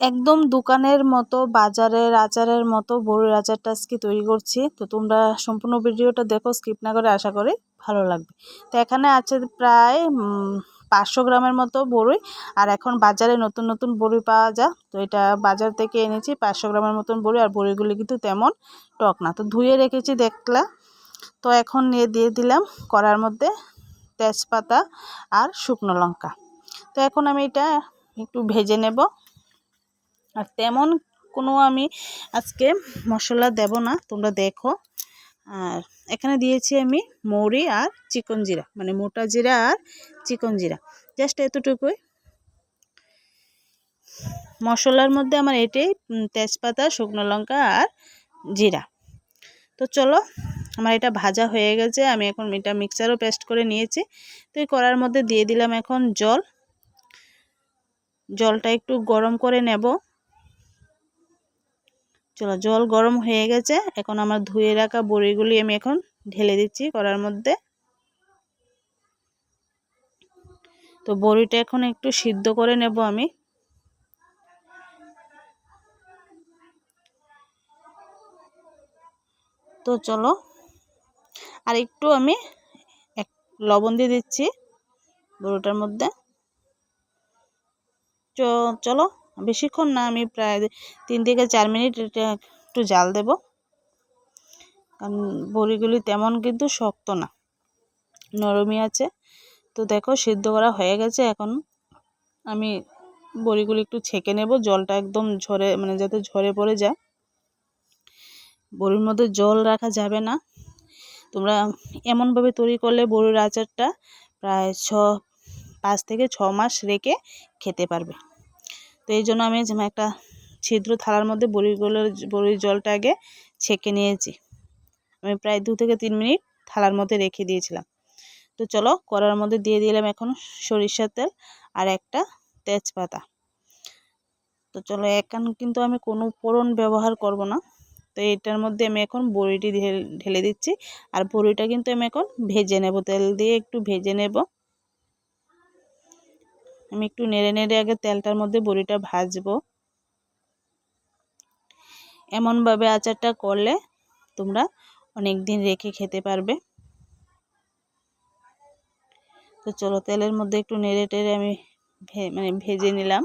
একদম দোকানের মতো, বাজারের আচারের মতো, বড়ির আচারটা আজকে তৈরি করছি। তো তোমরা সম্পূর্ণ ভিডিওটা দেখো স্কিপ না করে আশা করি ভালো লাগবে। তো এখানে আছে প্রায় পাঁচশো গ্রামের মতো বড়ি। আর এখন বাজারে নতুন নতুন বড়ি পাওয়া যায়। তো এটা বাজার থেকে এনেছি, পাঁচশো গ্রামের মতন বড়ি। আর বড়িগুলি কিন্তু তেমন টক না। তো ধুয়ে রেখেছি দেখলা। তো এখন নিয়ে দিয়ে দিলাম কড়ার মধ্যে তেজপাতা আর শুকনো লঙ্কা। তো এখন আমি এটা একটু ভেজে নেব। আর তেমন কোনো আমি আজকে মশলা দেব না, তোমরা দেখো। আর এখানে দিয়েছি আমি মৌরি আর চিকন জিরা মানে মোটা জিরা আর চিকন জিরা, জাস্ট এতটুকুই। মশলার মধ্যে আমার এটাই তেজপাতা, শুকনো লঙ্কা আর জিরা। তো চলো, আমার এটা ভাজা হয়ে গেছে, আমি এখন এটা মিক্সারও পেস্ট করে নিয়েছি। তো এই কড়ার মধ্যে দিয়ে দিলাম এখন জল। জলটা একটু গরম করে নেব। চলো, জল গরম হয়ে গেছে। এখন আমার ধুয়ে রাখা বড়িগুলি আমি এখন ঢেলে দিচ্ছি কড়ার মধ্যে। তো বড়িটা এখন একটু সিদ্ধ করে নেব আমি। তো চলো, আর একটু আমি এক লবণ দিয়ে দিচ্ছি বড়িটার মধ্যে। চলো বেশিক্ষণ না, আমি প্রায় তিন থেকে চার মিনিট এটা একটু জাল দেব। কারণ বড়িগুলি তেমন কিন্তু শক্ত না, নরমই আছে। তো দেখো, সিদ্ধ করা হয়ে গেছে। এখন আমি বড়িগুলি একটু ছেঁকে নেব। জলটা একদম ঝরে মানে যাতে ঝরে পড়ে যায়। বড়ির মধ্যে জল রাখা যাবে না। তোমরা এমনভাবে তৈরি করলে বড়ির আচারটা প্রায় ছ, পাঁচ থেকে ছ মাস রেখে খেতে পারবে। তো এই জন্য আমি একটা ছিদ্র থালার মধ্যে বড়িগুলোর বড়ির জলটা আগে ছেঁকে নিয়েছি। আমি প্রায় দু থেকে তিন মিনিট থালার মধ্যে রেখে দিয়েছিলাম। তো চলো কড়ার মধ্যে দিয়ে দিলাম এখন সরিষার তেল আর একটা তেজপাতা। তো চলো এখন কিন্তু আমি কোনো ফোড়ন ব্যবহার করব না। তো এটার মধ্যে আমি এখন বড়িটি ঢেলে দিচ্ছি। আর বড়িটা কিন্তু আমি এখন ভেজে নেব। তেল দিয়ে একটু ভেজে নেব। আমি একটু নেড়ে নেড়ে আগে তেলটার মধ্যে বড়িটা ভাজবো। এমনভাবে আচারটা করলে তোমরা অনেক দিন রেখে খেতে পারবে। তো চলো তেলের মধ্যে একটু নেড়ে টেড়ে আমি মানে ভেজে নিলাম।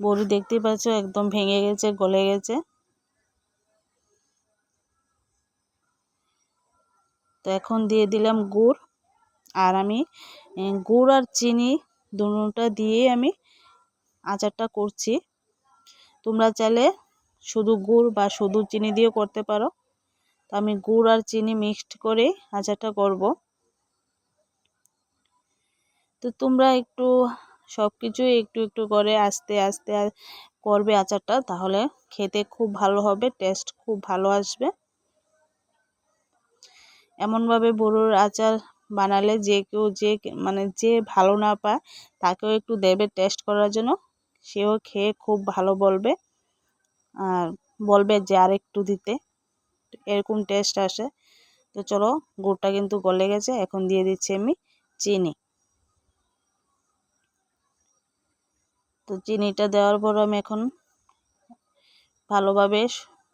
বড়ি দেখতেই পাচ্ছ একদম ভেঙে গেছে, গলে গেছে। তো এখন দিয়ে দিলাম গুড়। আর আমি গুড় আর চিনি দুটা দিয়ে আমি আচারটা করছি। তোমরা চাইলে শুধু গুড় বা শুধু চিনি দিয়েও করতে পারো। তো আমি গুড় আর চিনি মিক্সড করে আচারটা করব। তো তোমরা একটু সব কিছুই একটু একটু করে আস্তে আস্তে করবে আচারটা, তাহলে খেতে খুব ভালো হবে টেস্ট খুব ভালো আসবে। এমনভাবে বড়ুর আচার বানালে যে কেউ যে মানে যে ভালো না পায়, তাকেও একটু দেবে টেস্ট করার জন্য। সেও খেয়ে খুব ভালো বলবে। আর বলবে যে আর একটু দিতে। এরকম টেস্ট আসে। তো চলো, গুড়টা কিন্তু গলে গেছে। এখন দিয়ে দিচ্ছি আমি চিনি। তো চিনিটা দেওয়ার পর আমি এখন ভালোভাবে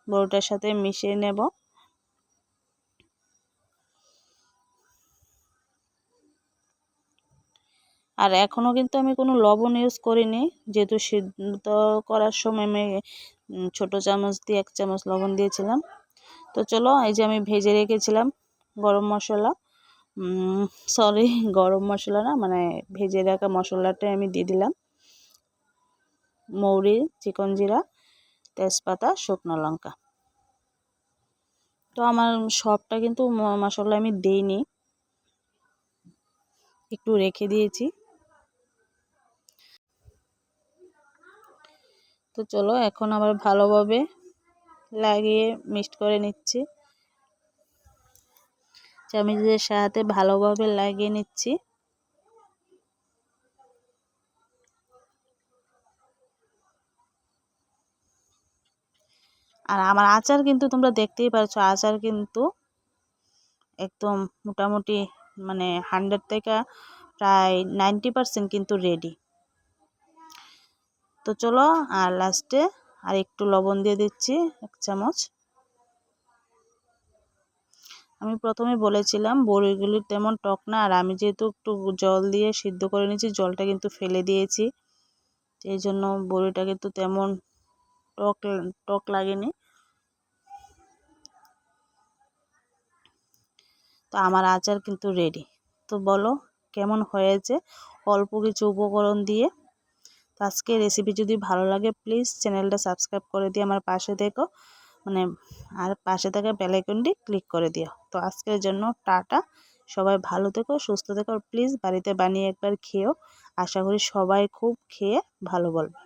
বড়টার সাথে মিশিয়ে নেব। আর এখনও কিন্তু আমি কোনো লবণ ইউজ করিনি। যেহেতু সিদ্ধ করার সময় আমি ছোটো চামচ দিয়ে এক চামচ লবণ দিয়েছিলাম। তো চলো, এই যে আমি ভেজে রেখেছিলাম গরম মশলা। সরি গরম মশলা না মানে ভেজে রাখা মশলাটাই আমি দিয়ে দিলাম। মৌরি, চিকন জিরা, তেজপাতা, শুকনো লঙ্কা। তো আমার সবটা কিন্তু মশলা আমি দিইনি। একটু রেখে দিয়েছি। তো চলো, এখন আবার ভালোভাবে লাগিয়ে মিক্সড করে নিচ্ছি। চামিচের সাথে ভালোভাবে লাগিয়ে নিচ্ছি। আর আমার আচার কিন্তু তোমরা দেখতেই পারছ, আচার কিন্তু একদম মোটামুটি মানে হান্ড্রেড থেকে প্রায় নাইনটি পারসেন্ট কিন্তু রেডি তো চলো, আর লাস্টে আর একটু লবণ দিয়ে দিচ্ছি, এক চামচ। আমি প্রথমে বলেছিলাম বড়িগুলির তেমন টক না, আর আমি যেহেতু একটু জল দিয়ে সিদ্ধ করে নিয়েছি, জলটা কিন্তু ফেলে দিয়েছি। এই জন্য বড়িটা কিন্তু তেমন টক টক লাগেনি। তো আমার আচার কিন্তু রেডি তো বলো, কেমন হয়েছে? অল্প কিছু উপকরণ দিয়ে তো আজকে রেসিপি যদি ভালো লাগে প্লিজ চ্যানেলটা সাবস্ক্রাইব করে দিয়ে আমার পাশে দেখো মানে আর পাশে থাকা বেলাইকনটি ক্লিক করে দিও। তো আজকের জন্য টাটা। সবাই ভালো থেকো, সুস্থ থেকো প্লিজ বাড়িতে বানিয়ে একবার খেয়েও। আশা করি সবাই খুব খেয়ে ভালো বলবে।